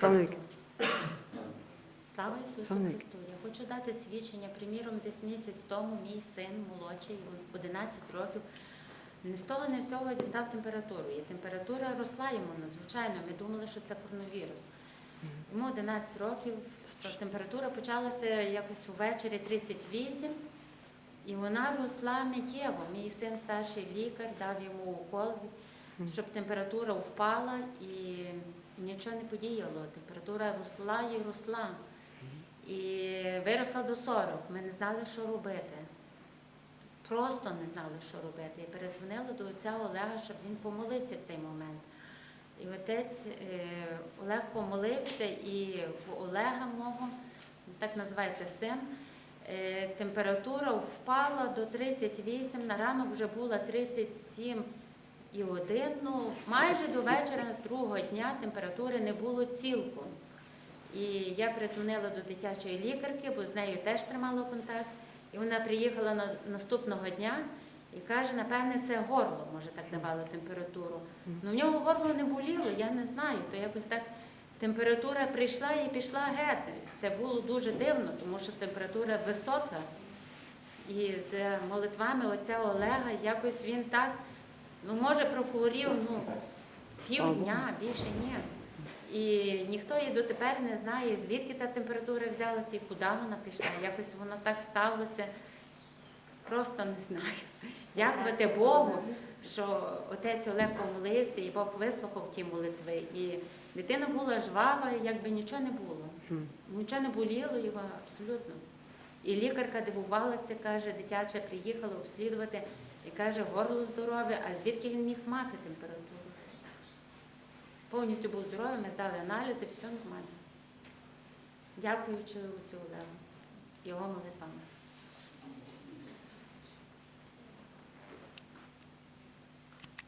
Славники. Слава Ісусу. Христу! Я хочу дати свідчення. Приміром, десь місяць тому мій син молодший, 11 років, ні з того, ні з цього дістав температуру. І температура росла йому надзвичайно. Ми думали, що це коронавірус. Йому 11 років, температура почалася якось увечері 38, і вона росла миттєво. Мій син старший лікар дав йому укол, щоб температура впала і нічого не подіяло. Температура росла і росла. І виросла до 40. Ми не знали, що робити. Просто не знали, що робити. І перезвонила до отця Олега, щоб він помолився в цей момент. І отець е, Олег помолився, і в Олега мого, так називається син, е, температура впала до 38, на ранок вже була 37 і один. Ну, майже до вечора другого дня температури не було цілком. І я призвонила до дитячої лікарки, бо з нею теж тримала контакт. І вона приїхала на наступного дня і каже, напевне, це горло, може так давало температуру. Ну в нього горло не боліло, я не знаю. То якось так температура прийшла і пішла геть. Це було дуже дивно, тому що температура висока. І з молитвами отця Олега якось він так, ну може прохворів, ну півдня, більше ні. І ніхто і дотепер не знає, звідки та температура взялася і куди вона пішла. Якось воно так сталося. Просто не знаю. Дякувати Богу, що отець Олег помолився, і Бог вислухав ті молитви. І дитина була жвава, якби нічого не було. Нічого не боліло його абсолютно. І лікарка дивувалася, каже, дитяча приїхала обслідувати і каже, горло здорове, а звідки він міг мати температуру? Повністю був здоровий, ми здали аналізи, все нормально. Дякуючи цю Леву, його молитвами.